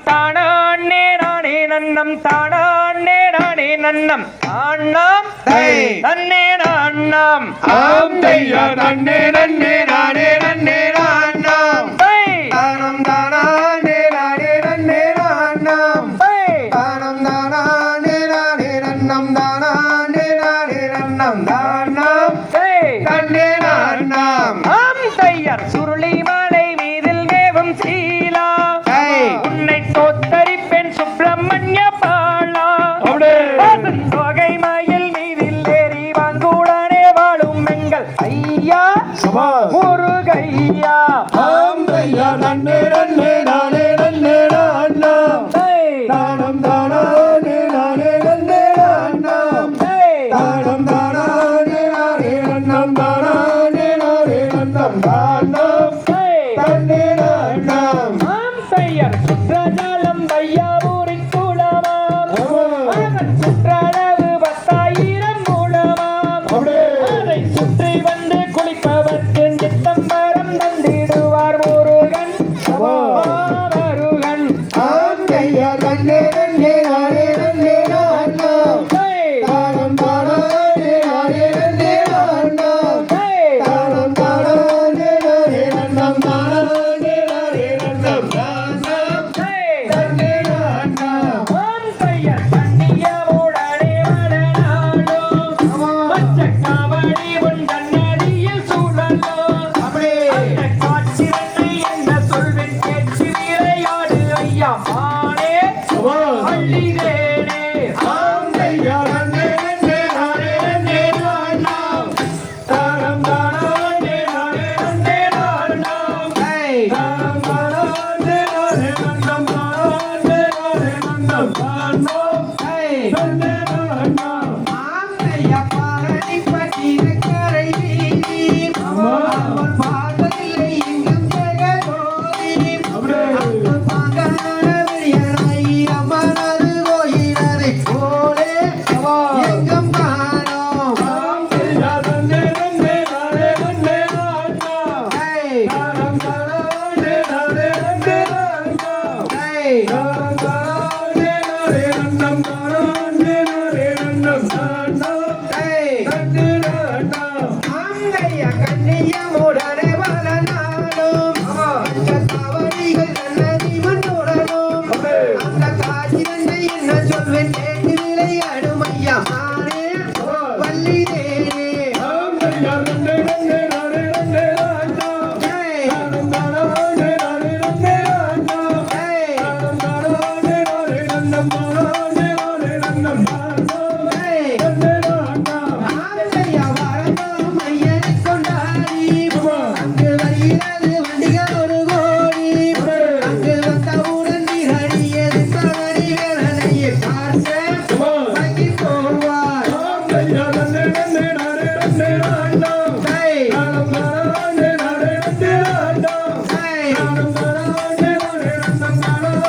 தானே நானே நன்னம் தானே நானே நன்னம். அண்ணம் நன்னே நன்னம் ஆம் தையா நன்னே நன்னே நானே நன்னே நான். Krishna 我们放开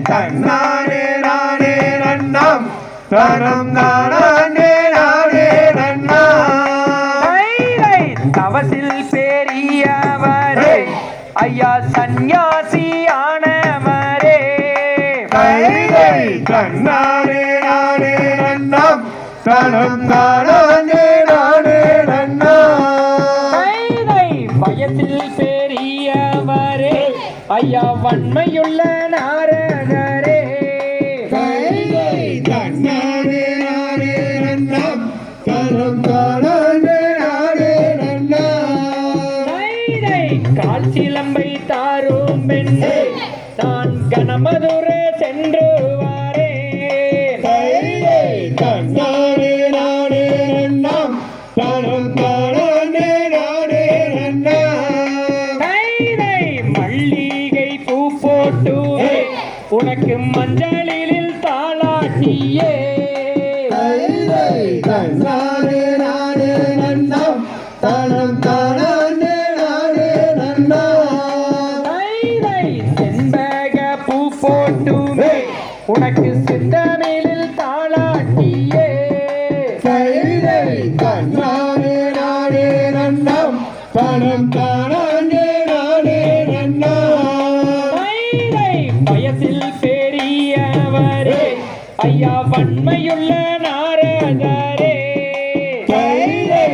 தன்னாரே நானே நன்னாம். தனம் நானே நானே நன்னா தவசில் பெரியவரே. ஐயா சந்நியாசி ஆனவரே. தன்னாரே நானே நன்னாம். தனம் நானே நானே நன்னா பயத்தில் பெரியவரே. ஐயா வன்மையுள்ள நாரே. மஞ்சளில் தாளாட்டியே. தன்னானே நானே நன்னம் தனம் தானானே நானே நன்னம் தைதை செண்பக பூ போட்டுமே. உனக்கு சித்தமிழில் ஐயா வன்மையுள்ள நாரதரே. தைதை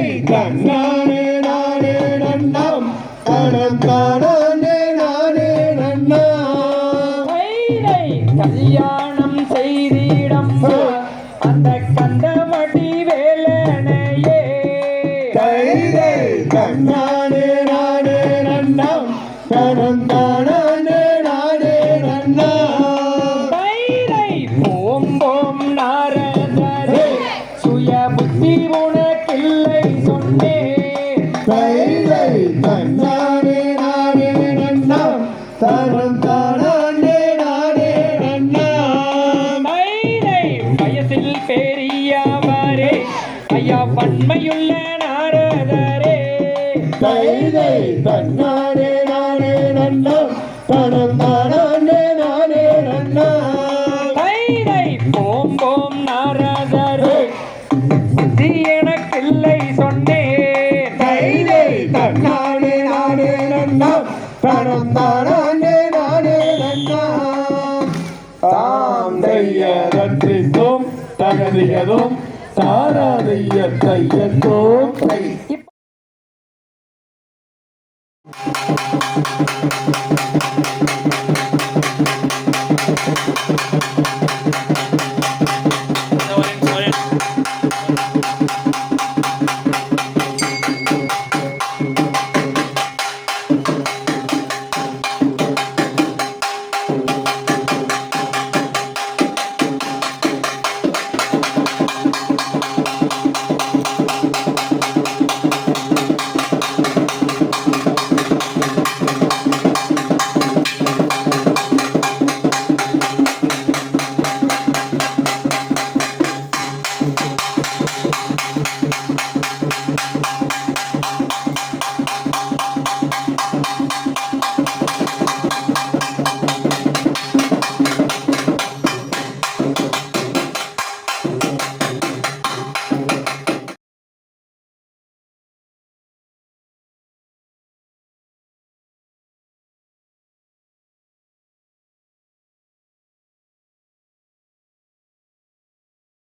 ஐயா வன்மையுள்ள நாரதரே. தைதை தன்னானே நானே நன்னம் தனம் தானானே நானே நன்னம் தைதை ஓம் ஓம் நாரதரே. புத்தி எனக்கில்லை சொன்னேன். தைதை தன்னானே நானே நன்னம் தனம் தானானே நானே நன்னம் தாம் தைய தகதியதும் தாராதைய கையோ கை